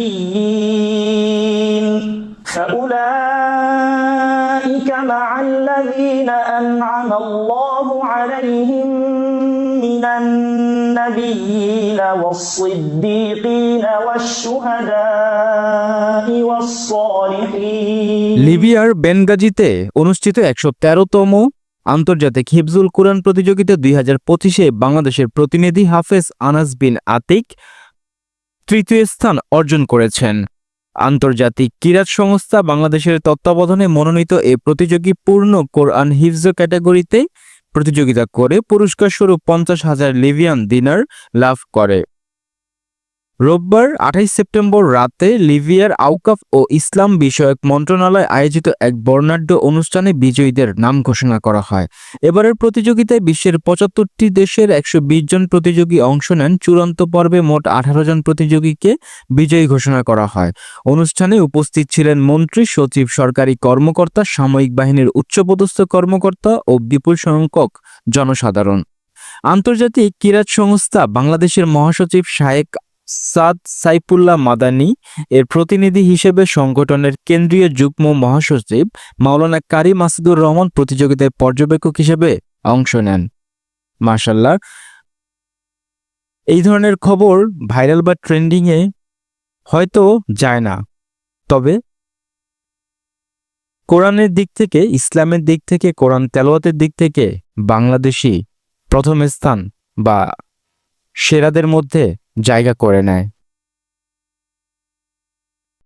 النبيين فأولئك مع الذين أنعم الله عليهم من النبيين والصديقين والشهداء والصالحين লিবিয়ার বেনগাজিতে অনুষ্ঠিত একশো তেরোতম আন্তর্জাতিক হিফজুল কোরআন প্রতিযোগিতা দুই হাজার পঁচিশে বাংলাদেশের প্রতিনিধি হাফেজ আনাস বিন আতিক তৃতীয় স্থান অর্জন করেছেন। আন্তর্জাতিক কিরাত সংস্থা বাংলাদেশের তত্ত্বাবধানে মনোনীত এ প্রতিযোগী পূর্ণ কোরআন হিফজ ক্যাটাগরিতে প্রতিযোগিতা করে পুরস্কারস্বরূপ পঞ্চাশ হাজার লিবিয়ান ডিনার লাভ করে। রোববার, আঠাইশ সেপ্টেম্বর রাতে লিবিয়ার আউকাফ ও ইসলাম বিষয়ক মন্ত্রণালয় আয়োজিত এক বর্ণাঢ্য অনুষ্ঠানে বিজয়ীদের নাম ঘোষণা করা হয়। এবারের প্রতিযোগিতায় বিশ্বের পঁচাত্তরটি দেশের একশো বিশ জন প্রতিযোগী অংশ নেন। চূড়ান্ত পর্বে মোট আঠারো জন প্রতিযোগীকে বিজয়ী ঘোষণা করা হয়। অনুষ্ঠানে উপস্থিত ছিলেন মন্ত্রী, সচিব, সরকারি কর্মকর্তা সামরিক বাহিনীর উচ্চপদস্থ কর্মকর্তা ও বিপুল সংখ্যক জনসাধারণ। আন্তর্জাতিক কিরাত সংস্থা বাংলাদেশের মহাসচিব শায়েক সাদ সাইফুল্লাহ মাদানি এর প্রতিনিধি হিসেবে সংগঠনের কেন্দ্রীয় যুগ্ম মহাসচিব মাওলানা কারি মাসুদুর রহমান প্রতিযোগিতায় পর্যবেক্ষক হিসেবে অংশ নেন। মার্শাল্লাহ এই ধরনের খবর ভাইরাল বা ট্রেন্ডিংয়ে হয়তো যায় না। তবে কোরআনের দিক থেকে, ইসলামের দিক থেকে, কোরআন তেলোয়াতের দিক থেকে বাংলাদেশি প্রথম স্থান বা সেরাদের মধ্যে জায়গা করে নেয়